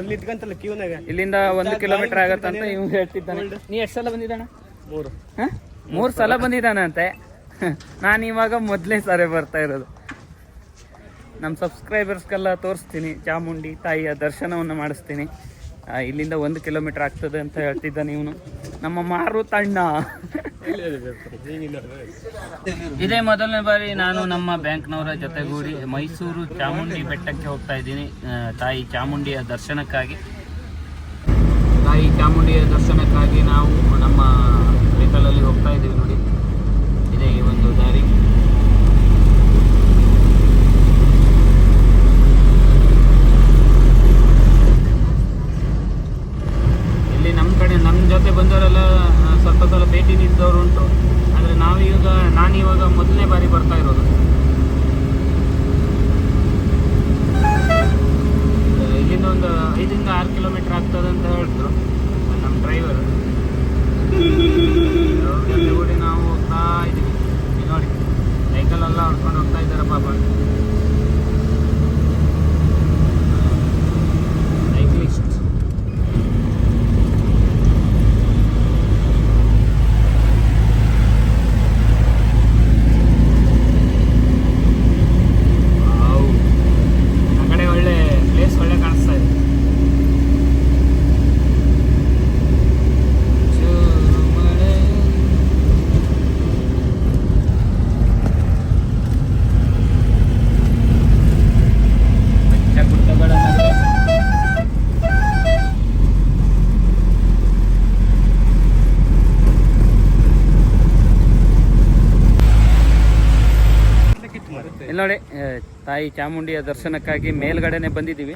ಅಲ್ಲಿ ಇದ್ಕಂತಲ್ಲ ಕ್ಯೂನಾಗ. ಇಲ್ಲಿಂದ ಒಂದು ಕಿಲೋಮೀಟರ್ ಆಗತ್ತಂತ ಇವ್ ಹೇಳ್ತಿದ್ದಾನೆ. ನೀ ಎಷ್ಟು ಸಲ ಬಂದಿದ್ದಾನ? ಮೂರು. ಮೂರು ಸಲ ಬಂದಿದ್ದಾನಂತೆ. ನಾನು ಇವಾಗ ಮೊದಲೇ ಸಾರಿ ಬರ್ತಾ ಇರೋದು. ನಮ್ಮ ಸಬ್ಸ್ಕ್ರೈಬರ್ಸ್ಗೆಲ್ಲ ತೋರಿಸ್ತೀನಿ. ಚಾಮುಂಡಿ ತಾಯಿಯ ದರ್ಶನವನ್ನು ಮಾಡಿಸ್ತೀನಿ. ಇಲ್ಲಿಂದ ಒಂದು ಕಿಲೋಮೀಟರ್ ಆಗ್ತದೆ ಅಂತ ಹೇಳ್ತಿದ್ದ ನೀವು ನಮ್ಮ ಮಾರು ತಣ್ಣ ಇದೇ ಮೊದಲನೇ ಬಾರಿ ನಾನು ನಮ್ಮ ಬ್ಯಾಂಕ್ನವರ ಜೊತೆಗೂಡಿ ಮೈಸೂರು ಚಾಮುಂಡಿ ಬೆಟ್ಟಕ್ಕೆ ಹೋಗ್ತಾ ಇದ್ದೀನಿ. ತಾಯಿ ಚಾಮುಂಡಿಯ ದರ್ಶನಕ್ಕಾಗಿ. ತಾಯಿ ಚಾಮುಂಡಿಯ ದರ್ಶನಕ್ಕಾಗಿ ನಾವು ನಮ್ಮ ವೆಹಿಕಲಲ್ಲಿ ಹೋಗ್ತಾ ಇದ್ದೀವಿ ನೋಡಿ. ಇದೇ ಈ ಒಂದು ದಾರಿ. ಇಲ್ಲಿ ನಮ್ಮ ಕಡೆ ನಮ್ಮ ಜೊತೆ ಬಂದವರೆಲ್ಲ ಸ್ವಲ್ಪ ಸಲ ಭೇಟಿ ನೀಡಿದವರು ಉಂಟು. ಆದರೆ ನಾವೀಗ, ನಾನಿವಾಗ ಮೊದಲನೇ ಬಾರಿ ಬರ್ತಾ ಇರೋದು ಇಲ್ಲಿಂದ ಒಂದು ಐದರಿಂದ ಆರು ಕಿಲೋಮೀಟರ್ ಆಗ್ತದೆ ಅಂತ ಹೇಳಿದ್ರು ನಮ್ಮ ಡ್ರೈವರ್ ಅವ್ರ ಜೊತೆ ಕೂಡಿ ನಾವು ಹೋಗ್ತಾ ಇದ್ದೀವಿ ಇಲ್ಲಿ ನೋಡಿ ಸೈಕಲ್ ಎಲ್ಲ ಹೊಡ್ಕೊಂಡು ಹೋಗ್ತಾ ಇದ್ದಾರೆ ಪಾಪ ಸೈಕ್ಲಿಸ್ಟ್ ವಾವ್. ಆ ಕಡೆ ಒಳ್ಳೆ ಪ್ಲೇಸ್ ಒಳ್ಳೆ ಕಾಣಿಸ್ತಾ ಇದೆ ಚೂರು ಮಳೆ. ಬೆಟ್ಟ ಗುಡ್ಡಗಳ ನಡುವೆ. ಇಲ್ಲಿ ನೋಡಿ ತಾಯಿ ಚಾಮುಂಡಿಯ ದರ್ಶನಕ್ಕಾಗಿ ಮೇಲ್ಗಡೆನೆ ಬಂದಿದ್ದೀವಿ.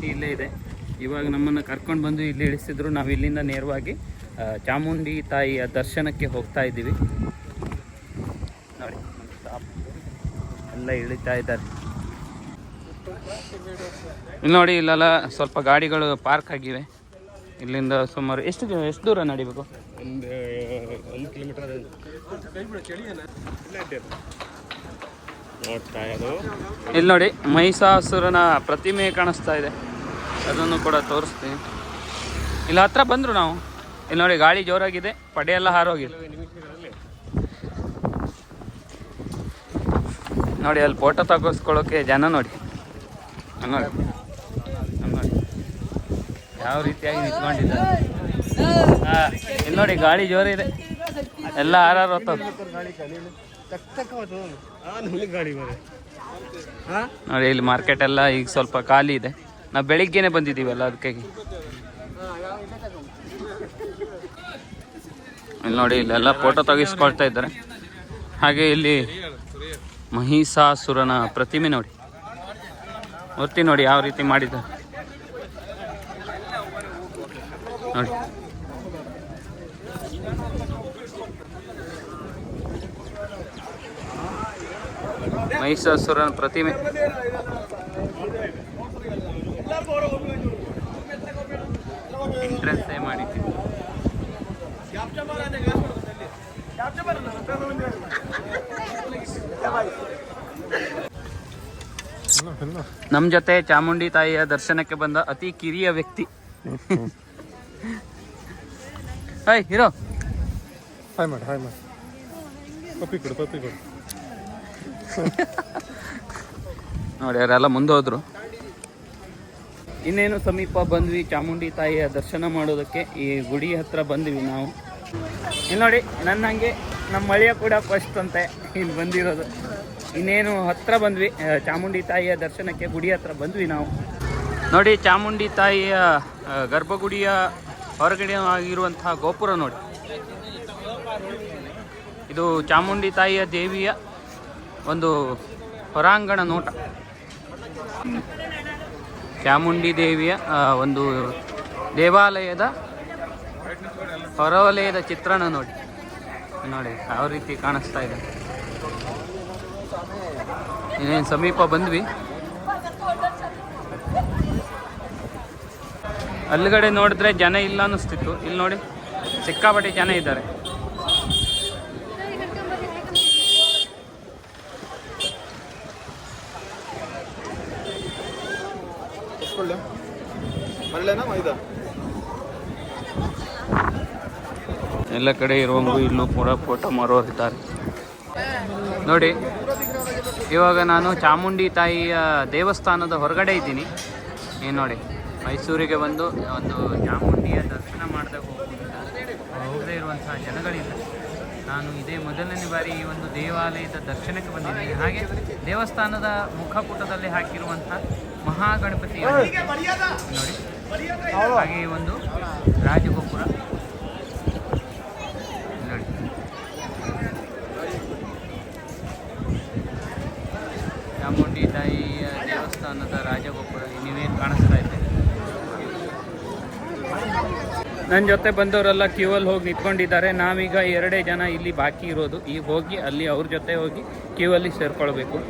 ಟಿ ಇಲ್ಲೇ ಇದೆ. ಇವಾಗ ನಮ್ಮನ್ನು ಕರ್ಕೊಂಡು ಬಂದು ಇಲ್ಲಿ ಇಳಿಸಿದ್ರು. ನಾವು ಇಲ್ಲಿಂದ ನೇರವಾಗಿ ಚಾಮುಂಡಿ ತಾಯಿಯ ದರ್ಶನಕ್ಕೆ ಹೋಗ್ತಾ ಇದ್ದೀವಿ. ನೋಡಿ ಎಲ್ಲ ಇಳಿತಾ ಇದ್ದಾರೆ. ಇಲ್ಲಿ ನೋಡಿ, ಇಲ್ಲೆಲ್ಲ ಸ್ವಲ್ಪ ಗಾಡಿಗಳು ಪಾರ್ಕ್ ಆಗಿವೆ. ಇಲ್ಲಿಂದ ಸುಮಾರು ಎಷ್ಟು ಎಷ್ಟು ದೂರ ನಡಿಬೇಕು? ಒಂದು ಒಂದು ಕಿಲೋಮೀಟರ್ ನೋಡ್ತಾ ಇಲ್ಲಿ ನೋಡಿ ಮಹಿಷಾಸುರನ ಪ್ರತಿಮೆ ಕಾಣಿಸ್ತಾ ಇದೆ. ಅದನ್ನು ಕೂಡ ತೋರಿಸ್ತೀನಿ. ಇಲ್ಲಿ ಹತ್ರ ಬಂದರು ನಾವು. ಇಲ್ಲಿ ನೋಡಿ ಗಾಳಿ ಜೋರಾಗಿದೆ ಪಡೆ ಎಲ್ಲ ಹಾರೋಗಿದೆ. ನೋಡಿ ಅಲ್ಲಿ ಫೋಟೋ ತಗೋಸ್ಕೊಳ್ಳೋಕೆ ಜನ ನೋಡಿ. ನೋಡಿ. ನೋಡಿ. ಯಾವ ರೀತಿಯಾಗಿ ನಿಂತ್ಕೊಂಡಿದ್ದಾರೆ. ಹಾ ಇಲ್ಲಿ ನೋಡಿ ಗಾಳಿ ಜೋರಿದೆ. ಎಲ್ಲ ಹಾರಾರು ನೋಡಿ, ಇಲ್ಲಿ ಮಾರ್ಕೆಟ್ ಎಲ್ಲ ಈಗ ಸ್ವಲ್ಪ ಖಾಲಿ ಇದೆ. ನಾವು ಬೆಳಿಗ್ಗೆನೆ ಬಂದಿದ್ದೀವಲ್ಲ ಅದಕ್ಕಾಗಿ ಇಲ್ಲಿ ನೋಡಿ, ಇಲ್ಲೆಲ್ಲ ಫೋಟೋ ತೆಗಿಸ್ಕೊಳ್ತಾ ಇದ್ದಾರೆ. ಹಾಗೆ ಇಲ್ಲಿ ಮಹಿಷಾಸುರನ ಪ್ರತಿಮೆ ನೋಡಿ. ಮೂರ್ತಿ ನೋಡಿ ಯಾವ ರೀತಿ ಮಾಡಿದ್ದಾರೆ. ನೋಡಿ. ಮಹಿಷಾಸುರನ ಪ್ರತಿಮೆ. ಎಂಟ್ರೆನ್ಸ್ ಮಾಡಿದ್ದೀವಿ ನಮ್ಮ ಜೊತೆ ಚಾಮುಂಡಿ ತಾಯಿಯ ದರ್ಶನಕ್ಕೆ ಬಂದ ಅತಿ ಕಿರಿಯ ವ್ಯಕ್ತಿ. Hi hero. ಹಾಯ್ ಮಾಡಿ ಹಾಯ್ ಮಾಡಿ ಪಪ್ಪಿ ಕೊಡು ಪಪ್ಪಿ ಕೊಡು. ನೋಡಿ ಅವರೆಲ್ಲ ಮುಂದೆ ಹೋದ್ರು. ಇನ್ನೇನು ಸಮೀಪ ಬಂದ್ವಿ ಚಾಮುಂಡಿ ತಾಯಿಯ ದರ್ಶನ ಮಾಡೋದಕ್ಕೆ. ಈ ಗುಡಿ ಹತ್ರ ಬಂದ್ವಿ ನಾವು. ಇಲ್ಲಿ ನೋಡಿ ನನ್ನ ಹಂಗೆ ನಮ್ಮ ಮಳೆಯ ಕೂಡ ಫಸ್ಟ್ ಅಂತೆ ಇಲ್ಲಿ ಬಂದಿರೋದು. ಇನ್ನೇನು ಹತ್ರ ಬಂದ್ವಿ ಚಾಮುಂಡಿ ತಾಯಿಯ ದರ್ಶನಕ್ಕೆ ಗುಡಿ ಹತ್ರ ಬಂದ್ವಿ ನಾವು. ನೋಡಿ ಚಾಮುಂಡಿ ತಾಯಿಯ ಗರ್ಭಗುಡಿಯ ಹೊರಗಡೆ ಆಗಿರುವಂತಹ ಗೋಪುರ ನೋಡಿ. ಇದು ಚಾಮುಂಡಿ ತಾಯಿಯ ದೇವಿಯ ಒಂದು ಹೊರಾಂಗಣ ನೋಟ. ಚಾಮುಂಡಿ ದೇವಿಯ ಒಂದು ದೇವಾಲಯದ ಹೊರವಲಯದ ಚಿತ್ರಣ ನೋಡಿ. ನೋಡಿ, ಯಾವ ರೀತಿ ಕಾಣಿಸ್ತಾ ಇದೆ. ಇನ್ನೇನು ಸಮೀಪ ಬಂದ್ವಿ. ಅಲ್ಲಿಗಡೆ ನೋಡಿದ್ರೆ ಜನ ಇಲ್ಲ ಅನ್ನಿಸ್ತಿತ್ತು. ಇಲ್ಲಿ ನೋಡಿ, ಸಿಕ್ಕಾಪಟ್ಟೆ ಜನ ಇದ್ದಾರೆ. ಎಲ್ಲ ಕಡೆ ಇರುವಂಗೂ ಇಲ್ಲೂ ಕೂಡ ಫೋಟೋ ಮಾರೋರಿದ್ದಾರೆ ನೋಡಿ, ಇವಾಗ ನಾನು ಚಾಮುಂಡಿ ತಾಯಿಯ ದೇವಸ್ಥಾನದ ಹೊರಗಡೆ ಇದ್ದೀನಿ. ಏನು ನೋಡಿ, ಮೈಸೂರಿಗೆ ಬಂದು ಒಂದು ಚಾಮುಂಡಿಯ ದರ್ಶನ ಮಾಡದೆ ಹೋಗದೇ ಇರುವಂತಹ ಜನಗಳಿಲ್ಲ. ನಾನು ಇದೇ ಮೊದಲನೇ ಬಾರಿ ಈ ಒಂದು ದೇವಾಲಯದ ದರ್ಶನಕ್ಕೆ ಬಂದಿದ್ದೀನಿ. ಹಾಗೆ ದೇವಸ್ಥಾನದ ಮುಖಪುಟದಲ್ಲಿ ಹಾಕಿರುವಂಥ ಮಹಾಗಣಪತಿ ನೋಡಿ. ಹಾಗೆ ಒಂದು ರಾಜಗೋಪುರ ನೋಡಿ ಚಾಮುಂಡಿ ತಾಯಿಯ ದೇವಸ್ಥಾನದ ರಾಜಗೋಪುರ ನೀವೇನು ಕಾಣಿಸ್ತಾ ಇದೆ ನನ್ನ ಜೊತೆ ಬಂದವರೆಲ್ಲ ಕ್ಯೂ ಅಲ್ಲಿ ಹೋಗಿ ನಿಂತ್ಕೊಂಡಿದ್ದಾರೆ. ನಾವೀಗ ಎರಡೇ ಜನ ಇಲ್ಲಿ ಬಾಕಿ ಇರೋದು. ಈಗ ಹೋಗಿ ಅಲ್ಲಿ ಅವ್ರ ಜೊತೆ ಹೋಗಿ ಕ್ಯೂ ಅಲ್ಲಿ ಸೇರ್ಕೊಳ್ಬೇಕು.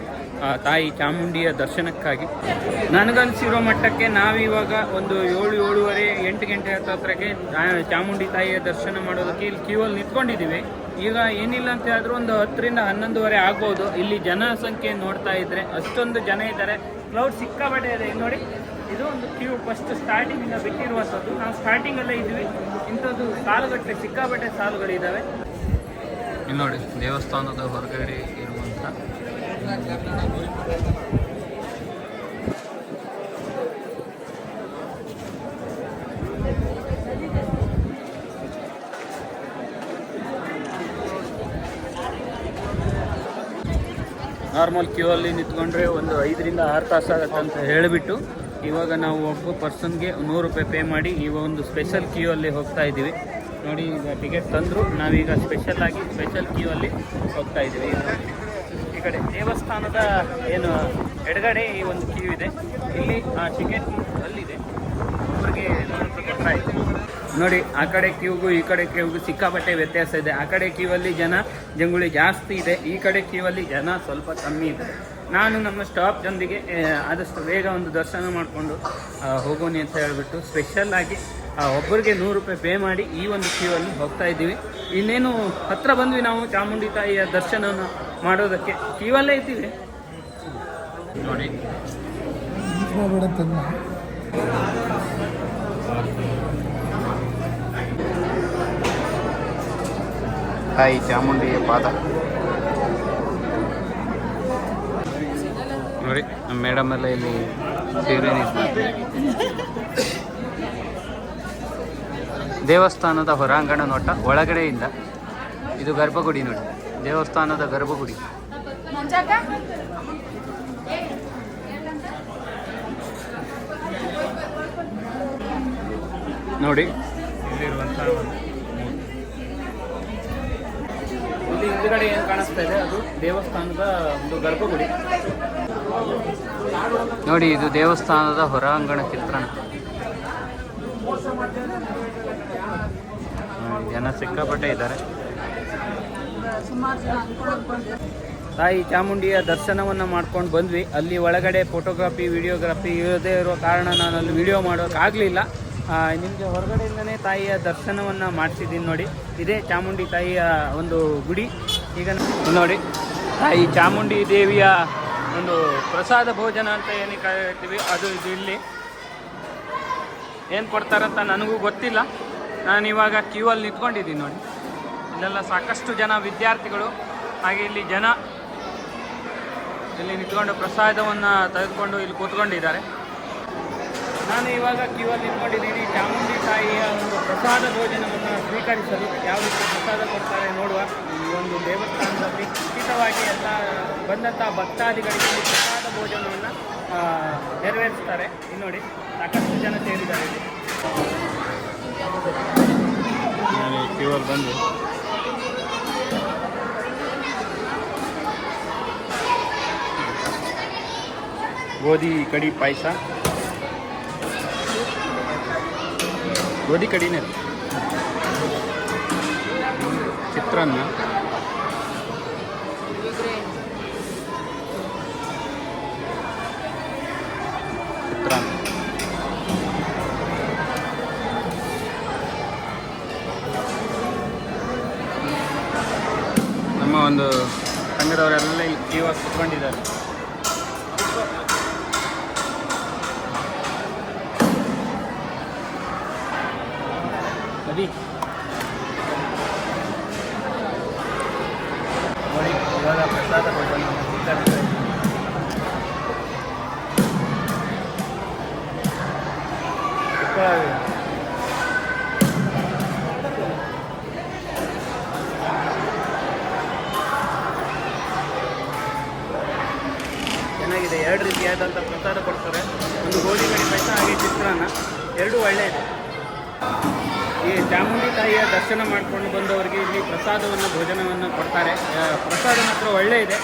ಆ, ತಾಯಿ ಚಾಮುಂಡಿಯ ದರ್ಶನಕ್ಕಾಗಿ. ನನಗನ್ಸಿರೋ ಮಟ್ಟಕ್ಕೆ ನಾವಿವಾಗ ಒಂದು ಏಳು, ಏಳುವರೆ, ಎಂಟು ಗಂಟೆ ಹತ್ರ ಚಾಮುಂಡಿ ತಾಯಿಯ ದರ್ಶನ ಮಾಡೋದಕ್ಕೆ ಇಲ್ಲಿ ಕ್ಯೂ ಅಲ್ಲಿ ನಿಂತ್ಕೊಂಡಿದ್ದೀವಿ. ಈಗ ಏನಿಲ್ಲ ಅಂತ ಆದರೂ ಒಂದು ಹತ್ತರಿಂದ ಹನ್ನೊಂದುವರೆ ಆಗ್ಬೋದು. ಇಲ್ಲಿ ಜನಸಂಖ್ಯೆ ನೋಡ್ತಾ ಇದ್ರೆ ಅಷ್ಟೊಂದು ಜನ ಇದ್ದಾರೆ. ಕ್ಲೌಡ್ ಸಿಕ್ಕಾಪಟ್ಟೆ ಇದೆ. ನೋಡಿ. ಇದು ಒಂದು ಕ್ಯೂ ಫಸ್ಟ್ ಸ್ಟಾರ್ಟಿಂಗ್ ಸ್ಟಾರ್ಟಿಂಗಿಂದ ಬಿಟ್ಟಿರುವಂಥದ್ದು ನಾವು ಸ್ಟಾರ್ಟಿಂಗಲ್ಲೇ ಇದ್ವಿ. ಇಂಥದ್ದು ಸಾಲುಗಟ್ಟಲೆ ಸಿಕ್ಕಾಪಟ್ಟೆ ಸಾಲುಗಳಿದ್ದಾವೆ ಇಲ್ಲಿ ನೋಡಿ, ದೇವಸ್ಥಾನದ ಹೊರಗಡೆ ಇರುವಂತ ನಾರ್ಮಲ್ ಕ್ಯೂ ಅಲ್ಲಿ ನಿಂತ್ಕೊಂಡ್ರೆ ಒಂದು ಐದರಿಂದ ಆರು ತಾಸು ಆಗುತ್ತೆ ಅಂತ ಹೇಳಿಬಿಟ್ಟು ಇವಾಗ ನಾವು ಒಬ್ಬ ಪರ್ಸನ್ಗೆ ನೂರು ರೂಪಾಯಿ ಪೇ ಮಾಡಿ ಈ ಒಂದು ಸ್ಪೆಷಲ್ ಕ್ಯೂ ಅಲ್ಲಿ ಹೋಗ್ತಾ ಇದ್ದೀವಿ. ನೋಡಿ, ಈಗ ಟಿಕೆಟ್ ತಂದರು. ನಾವೀಗ ಸ್ಪೆಷಲ್ ಆಗಿ ಸ್ಪೆಷಲ್ ಕ್ಯೂ ಅಲ್ಲಿ ಹೋಗ್ತಾ ಇದ್ದೀವಿ. ಈ ಕಡೆ ದೇವಸ್ಥಾನದ ಏನು ಎಡಗಡೆ ಈ ಒಂದು ಕ್ಯೂ ಇದೆ. ಇಲ್ಲಿ ಆ ಟಿಕೆಟ್ ಅಲ್ಲಿದೆ. ಒಬ್ಬರಿಗೆ ನೋಡಿ, ಆ ಕಡೆ ಕ್ಯೂಗೂ ಈ ಕಡೆ ಕ್ಯೂಗೂ ಸಿಕ್ಕಾಪಟ್ಟೆ ವ್ಯತ್ಯಾಸ ಇದೆ. ಆ ಕಡೆ ಕ್ಯೂ ಅಲ್ಲಿ ಜನ ಜಂಗುಳಿ ಜಾಸ್ತಿ ಇದೆ. ಈ ಕಡೆ ಕ್ಯೂ ಅಲ್ಲಿ ಜನ ಸ್ವಲ್ಪ ಕಮ್ಮಿ ಇದೆ. ನಾನು ನಮ್ಮ ಸ್ಟಾಪ್ ಆದಷ್ಟು ಬೇಗ ಒಂದು ದರ್ಶನ ಮಾಡಿಕೊಂಡು ಹೋಗೋಣಿ ಅಂತ ಹೇಳಿಬಿಟ್ಟು ಸ್ಪೆಷಲ್ಲಾಗಿ ಒಬ್ಬರಿಗೆ ನೂರು ರೂಪಾಯಿ ಪೇ ಮಾಡಿ ಈ ಒಂದು ಕ್ಯೂ ಅಲ್ಲಿ ಹೋಗ್ತಾ ಇದ್ದೀವಿ. ಇನ್ನೇನು ಹತ್ರ ಬಂದ್ವಿ ನಾವು, ಚಾಮುಂಡಿ ತಾಯಿಯ ದರ್ಶನವನ್ನು ಮಾಡೋದಕ್ಕೆ. ಕ್ಯೂ ಅಲ್ಲೇ ಇದ್ದೀವಿ. ನೋಡಿ. ತಾಯಿ ಚಾಮುಂಡಿಯ ಪಾದ. ನೋಡಿ, ನಮ್ಮ ಮೇಡಮ್ ಎಲ್ಲ ಇಲ್ಲಿ ಸೀರೆ. ದೇವಸ್ಥಾನದ ಹೊರಾಂಗಣ ನೋಟ ಒಳಗಡೆಯಿಂದ, ಇದು ಗರ್ಭಗುಡಿ ನೋಡಿ, ದೇವಸ್ಥಾನದ ಗರ್ಭಗುಡಿ. ನೋಡಿ. ಇಲ್ಲಿರುವಂತಹ ಒಂದು ಇಲ್ಲಿ ಹಿಂದ್ಗಡೆ ಏನು ಕಾಣಿಸ್ತಾ ಇದೆ? ಅದು ದೇವಸ್ಥಾನದ ಒಂದು ಗರ್ಭಗುಡಿ. ನೋಡಿ ಇದು ದೇವಸ್ಥಾನದ ಹೊರಾಂಗಣ ಚಿತ್ರಣ. ಜನ ಸಿಕ್ಕಾಪಟ್ಟೆ ಇದ್ದಾರೆ. ತಾಯಿ ಚಾಮುಂಡಿಯ ದರ್ಶನವನ್ನು ಮಾಡ್ಕೊಂಡು ಬಂದ್ವಿ. ಅಲ್ಲಿ ಒಳಗಡೆ ಫೋಟೋಗ್ರಫಿ ವಿಡಿಯೋಗ್ರಾಫಿ ಇರೋದೇ ಇರೋ ಕಾರಣ ನಾನು ಅಲ್ಲಿ ವಿಡಿಯೋ ಮಾಡೋಕ್ಕಾಗಲಿಲ್ಲ ನಿಮಗೆ ಹೊರಗಡೆಯಿಂದನೇ ತಾಯಿಯ ದರ್ಶನವನ್ನು ಮಾಡಿಸಿದ್ದೀನಿ ನೋಡಿ. ಇದೇ ಚಾಮುಂಡಿ ತಾಯಿಯ ಒಂದು ಗುಡಿ. ಈಗ ನೋಡಿ ತಾಯಿ ಚಾಮುಂಡಿ ದೇವಿಯ ಒಂದು ಪ್ರಸಾದ ಭೋಜನ ಅಂತ ಏನು ಕರಿತೀವಿ ಅದು ಇದು ಇಲ್ಲಿ. ಏನು ಕೊಡ್ತಾರಂತ ನನಗೂ ಗೊತ್ತಿಲ್ಲ. ನಾನು ಇವಾಗ ಕ್ಯೂ ಅಲ್ಲಿ ನಿಂತ್ಕೊಂಡಿದ್ದೀನಿ ನೋಡಿ. ಇಲ್ಲೆಲ್ಲ ಸಾಕಷ್ಟು ಜನ ವಿದ್ಯಾರ್ಥಿಗಳು, ಹಾಗೆ ಇಲ್ಲಿ ಜನ ಇಲ್ಲಿ ನಿಂತ್ಕೊಂಡು ಪ್ರಸಾದವನ್ನು ತೆಗೆದುಕೊಂಡು ಇಲ್ಲಿ ಕೂತ್ಕೊಂಡಿದ್ದಾರೆ. ನಾನು ಇವಾಗ ಕ್ಯೂ ಅಲ್ಲಿ ನಿಂತ್ಕೊಂಡಿದ್ದೀನಿ. ಚಾಮುಂಡಿ ತಾಯಿಯ ಒಂದು ಪ್ರಸಾದ ಭೋಜನವನ್ನು ಸ್ವೀಕರಿಸಲು ಯಾವ ರೀತಿ ಪ್ರಸಾದ ಕೊಡ್ತಾರೆ ನೋಡುವ ಈ ಒಂದು ದೇವಸ್ಥಾನದಲ್ಲಿ. ಉಚಿತವಾಗಿ ಎಲ್ಲ ಬಂದಂಥ ಭಕ್ತಾದಿಗಳಿಗೆ ಪ್ರಸಾದ ಭೋಜನವನ್ನು ನೆರವೇರಿಸ್ತಾರೆ. ಇಲ್ಲಿ ನೋಡಿ, ಸಾಕಷ್ಟು ಜನ ಸೇರಿದ್ದಾರೆ ಇಲ್ಲಿ. ಬಂದು ಗೋಧಿ, ಕಡಿ, ಪಾಯಸ. ಗೋಧಿ ಕಡಿನೇ. ಚಿತ್ರಾನ್ನ. ಚಿತ್ರಾನ್ನ. ನಮ್ಮ ಒಂದು ಸಂಘದವರೆಲ್ಲ ಇಲ್ಲಿ ಆಗಿ ಕುತ್ಕೊಂಡಿದ್ದಾರೆ. ನೋಡಿ ಇವಾಗ ತಾಯಿಯ ದರ್ಶನ ಮಾಡಿಕೊಂಡು ಬಂದವರಿಗೆ ಇಲ್ಲಿ ಪ್ರಸಾದವನ್ನು ಭೋಜನವನ್ನು ಕೊಡ್ತಾರೆ. ಪ್ರಸಾದ ಮಾತ್ರ ಒಳ್ಳೆ ಇದೆ.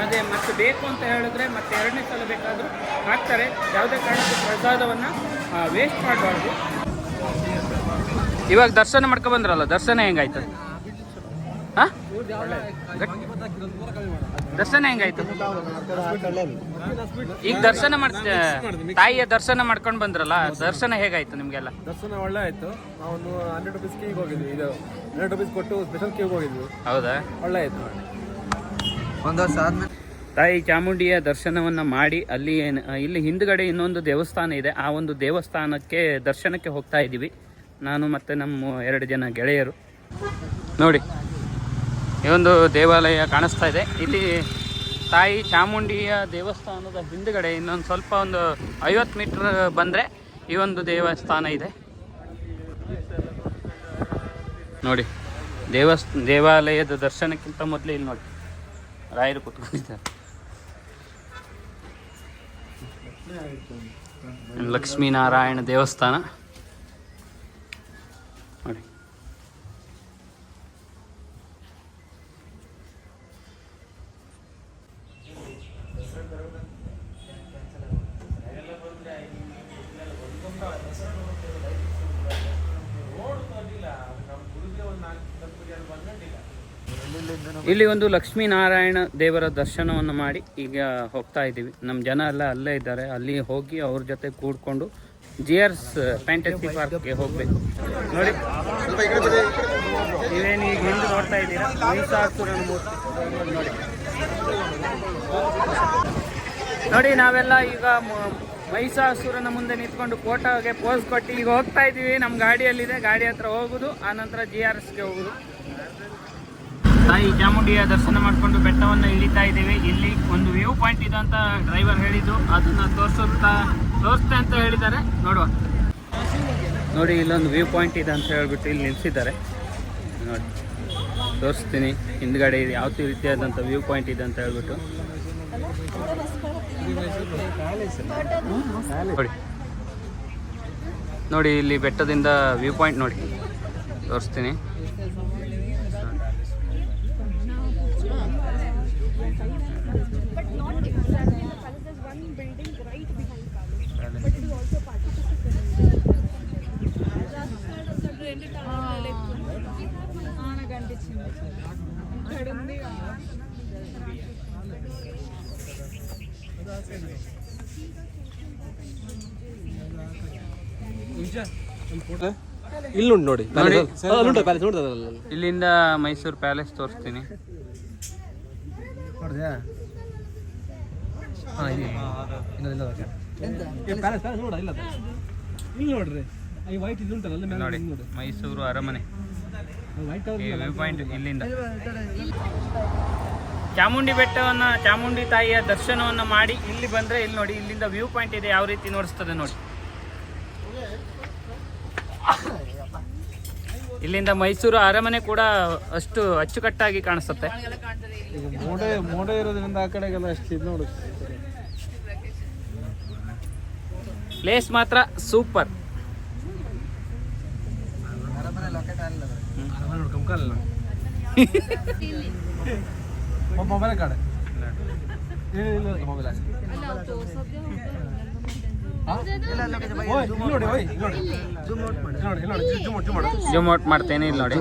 ಅದೇ ಮತ್ತೆ ಬೇಕು ಅಂತ ಹೇಳಿದ್ರೆ ಮತ್ತೆ ಎರಡನೇ ಸಲ ಬೇಕಾದರೂ ಹಾಕ್ತಾರೆ. ಯಾವುದೇ ಕಾರಣಕ್ಕೂ ಪ್ರಸಾದವನ್ನು ವೇಸ್ಟ್ ಮಾಡಬಾರ್ದು. ಇವಾಗ ದರ್ಶನ ಮಾಡ್ಕೊ ಬಂದ್ರಲ್ಲ ದರ್ಶನ ಹೆಂಗಾಯ್ತು? ಹಾಂ ದರ್ಶನ ಹೆಂಗಾಯ್ತು? ಈಗ ದರ್ಶನ ಮಾಡ್ ತಾಯಿಯ ದರ್ಶನ ಮಾಡ್ಕೊಂಡು ಬಂದ್ರಲ್ಲ ದರ್ಶನ ಹೇಗಾಯ್ತು ನಿಮಗೆಲ್ಲ? ದರ್ಶನ ಒಳ್ಳೆ ಆಯ್ತು ನಾವು ಹಂಡ್ರೆಡ್ ರುಪೀಸ್ ಹೋಗಿದ್ವಿ. ಇದು ಹಂಡ್ರೆಡ್ ರುಪೀಸ್ ಕೊಟ್ಟು ಸ್ಪೆಷಲ್ ಕೇಗ್ ಹೋಗಿದ್ವಿ. ಹೌದಾ? ಒಳ್ಳೆ ಆಯ್ತು ಒಂದು ವರ್ಷ ಆದ್ಮೇಲೆ ತಾಯಿ ಚಾಮುಂಡಿಯ ದರ್ಶನವನ್ನು ಮಾಡಿ ಅಲ್ಲಿ ಏನ್- ಇಲ್ಲಿ ಹಿಂದ್ಗಡೆ ಇನ್ನೊಂದು ದೇವಸ್ಥಾನ ಇದೆ. ಆ ಒಂದು ದೇವಸ್ಥಾನಕ್ಕೆ ದರ್ಶನಕ್ಕೆ ಹೋಗ್ತಾ ಇದ್ದೀವಿ ನಾನು ಮತ್ತು ನಮ್ಮ ಎರಡು ಜನ ಗೆಳೆಯರು. ನೋಡಿ ಈ ಒಂದು ದೇವಾಲಯ ಕಾಣಿಸ್ತಾ ಇದೆ. ಇಲ್ಲಿ ತಾಯಿ ಚಾಮುಂಡಿಯ ದೇವಸ್ಥಾನದ ಹಿಂದುಗಡೆ ಇನ್ನೊಂದು ಸ್ವಲ್ಪ ಒಂದು ಐವತ್ತು ಮೀಟ್ರ್ ಬಂದರೆ ಈ ಒಂದು ದೇವಸ್ಥಾನ ಇದೆ. ನೋಡಿ, ದೇವಸ್, ದೇವಾಲಯದ ದರ್ಶನಕ್ಕಿಂತ ಮೊದಲೇ ಇಲ್ಲಿ ನೋಡಿ. ರಾಯರು ಕುತ್ಕೊಂಡಿದ್ದಾರೆ. ಲಕ್ಷ್ಮೀನಾರಾಯಣ ದೇವಸ್ಥಾನ. ಇಲ್ಲಿ ಒಂದು ಲಕ್ಷ್ಮೀನಾರಾಯಣ ದೇವರ ದರ್ಶನವನ್ನು ಮಾಡಿ ಈಗ ಹೋಗ್ತಾ ಇದ್ದೀವಿ. ನಮ್ಮ ಜನ ಎಲ್ಲ ಅಲ್ಲೇ ಇದ್ದಾರೆ. ಅಲ್ಲಿ ಹೋಗಿ ಅವ್ರ ಜೊತೆ ಕೂಡ್ಕೊಂಡು ಜಿ ಆರ್ಸ್ ಫ್ಯಾಂಟಸಿ ಪಾರ್ಕ್ಗೆ ಹೋಗಬೇಕು. ನೋಡಿ. ನೀವೇನು ಈಗ ಹಿಂದೆ ನೋಡ್ತಾ ಇದ್ದೀರಾ? ನೋಡಿ. ನೋಡಿ, ನಾವೆಲ್ಲ ಈಗ ಮೈಸಾಸುರನ ಮುಂದೆ ನಿಂತ್ಕೊಂಡು ಫೋಟೋಗೆ ಪೋಸ್ ಕೊಟ್ಟು ಈಗ ಹೋಗ್ತಾ ಇದ್ದೀವಿ. ನಮ್ಮ ಗಾಡಿಯಲ್ಲಿದೆ. ಗಾಡಿ ಹತ್ರ ಹೋಗುದು, ಆನಂತರ ಜಿ ಆರ್ ಎಸ್ಗೆ ಹೋಗುದು. ತಾಯಿ ಚಾಮುಂಡಿಯ ದರ್ಶನ ಮಾಡಿಕೊಂಡು ಬೆಟ್ಟವನ್ನು ಇಳಿತಾ ಇದ್ದೇವೆ. ಇಲ್ಲಿ ಒಂದು ವ್ಯೂ ಪಾಯಿಂಟ್ ಇದೆ ಅಂತ ಡ್ರೈವರ್ ಹೇಳಿದ್ದು. ಅದನ್ನ ತೋರಿಸುತ್ತಾ ತೋರಿಸ್ತೆ ಅಂತ ಹೇಳಿದ್ದಾರೆ. ನೋಡುವ. ನೋಡಿ, ಇಲ್ಲೊಂದು ವ್ಯೂ ಪಾಯಿಂಟ್ ಇದೆ ಅಂತ ಹೇಳ್ಬಿಟ್ಟು ಇಲ್ಲಿ ನಿಲ್ಲಿಸಿದ್ದಾರೆ ನೋಡಿ, ತೋರಿಸ್ತೀನಿ. ಹಿಂದ್ಗಡೆ ಇದು ಯಾವ ರೀತಿಯಾದಂಥ ವ್ಯೂ ಪಾಯಿಂಟ್ ಇದೆ ಅಂತ ಹೇಳ್ಬಿಟ್ಟು. ನೋಡಿ. ನೋಡಿ, ಇಲ್ಲಿ ಬೆಟ್ಟದಿಂದ ವ್ಯೂ ಪಾಯಿಂಟ್ ನೋಡಿ. ತೋರಿಸ್ತೀನಿ. ಇಲ್ಲುಂಟು ನೋಡಿ ಪ್ಯಾಲೇಸ್ ಇಲ್ಲಿಂದ ಮೈಸೂರು ಪ್ಯಾಲೇಸ್ ತೋರಿಸ್ತೀನಿ. ನೋಡಿದ್ಯಾ ಹಾಂ ಇದೆ. ಇನ್ನೊಂದಿಲ್ಲ ಪ್ಯಾಲೇಸ್ ಪ್ಯಾಲೇಸ್ ನೋಡ ಇಲ್ಲ ಇಲ್ಲಿ ನೋಡ್ರಿ. ನೋಡಿ ಮೈಸೂರು ಅರಮನೆ. ಈ ವ್ಯೂ ಪಾಯಿಂಟ್ ಇಲ್ಲಿಂದ. ಚಾಮುಂಡಿ ಬೆಟ್ಟವನ್ನು ಚಾಮುಂಡಿ ತಾಯಿಯ ದರ್ಶನವನ್ನು ಮಾಡಿ ಇಲ್ಲಿ ಬಂದರೆ ಇಲ್ಲಿ ನೋಡಿ ಇಲ್ಲಿಂದ ವ್ಯೂ ಪಾಯಿಂಟ್ ಇದೆ ಯಾವ ರೀತಿ ನೋಡಿಸ್ತದೆ ನೋಡಿ. ಇಲ್ಲಿಂದ ಮೈಸೂರು ಅರಮನೆ ಕೂಡ ಅಷ್ಟು ಅಚ್ಚುಕಟ್ಟಾಗಿ ಕಾಣಿಸುತ್ತೆ. ಈಗ ಮೋಡ ಮೋಡ ಇರೋದ್ರಿಂದ ಆ ಕಡೆಗೆಲ್ಲ ಅಷ್ಟು ಇದು ನೋಡು ಪ್ಲೇಸ್ ಮಾತ್ರ ಸೂಪರ್ ಅರಮನೆ ಲೊಕೇಟ್ ಅಲ್ಲ ಅರಮನೆ ನೋಡ್ಕೊಂಡ್ ಕಲ್ಲ ಮೊಬೈಲ್ ಕಾಡೆ ಇಲ್ಲ ಮೊಬೈಲ್ ಓಯ್ ಇಲ್ಲಿ ನೋಡಿ ಓಯ್ ಇಲ್ಲಿ ನೋಡಿ ಜೂಮ್ ಔಟ್ ಮಾಡಿ ಇಲ್ಲಿ ನೋಡಿ ಇಲ್ಲಿ ನೋಡಿ ಜೂಮ್ ಜೂಮ್ ಮಾಡು ಜೂಮ್ ಔಟ್ ಮಾಡ್ತೇನೆ ಇಲ್ಲಿ ನೋಡಿ